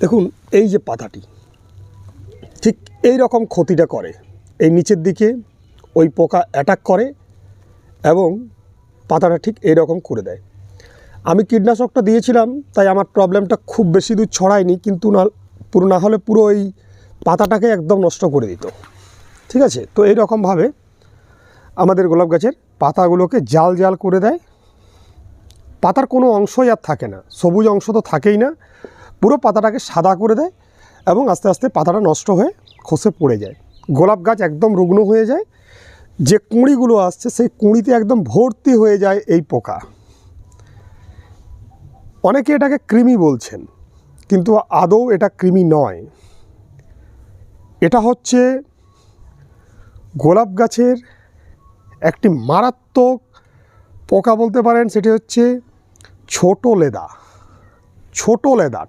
দেখুন, এই যে পাতাটি, ঠিক এই রকম ক্ষতিটা করে। এই নিচের দিকে ওই পোকা অ্যাটাক করে এবং পাতাটা ঠিক এই রকম করে দেয়। আমি কীটনাশকটা দিয়েছিলাম, তাই আমার প্রবলেমটা খুব বেশি দূর ছড়ায়নি, কিন্তু না পুরো না হলে পুরো এই পাতাটাকে একদম নষ্ট করে দিত। ঠিক আছে? তো এই রকমভাবে আমাদের গোলাপ গাছের পাতাগুলোকে জাল জাল করে দেয়। পাতার কোনো অংশই আর থাকে না, সবুজ অংশ তো থাকেই না। পুরো পাতাটাকে সাদা করে দেয় এবং আস্তে আস্তে পাতাটা নষ্ট হয়ে খসে পড়ে যায়। গোলাপ গাছ একদম রুগ্ন হয়ে যায়। যে কুঁড়িগুলো আসছে, সেই কুঁড়িতে একদম ভর্তি হয়ে যায় এই পোকা। অনেকে এটাকে কৃমি বলছেন, কিন্তু আদৌ এটা কৃমি নয়। এটা হচ্ছে গোলাপ গাছের একটি মারাত্মক পোকা বলতে পারেন, সেটি হচ্ছে ছোট লেদা। ছোট লেদা।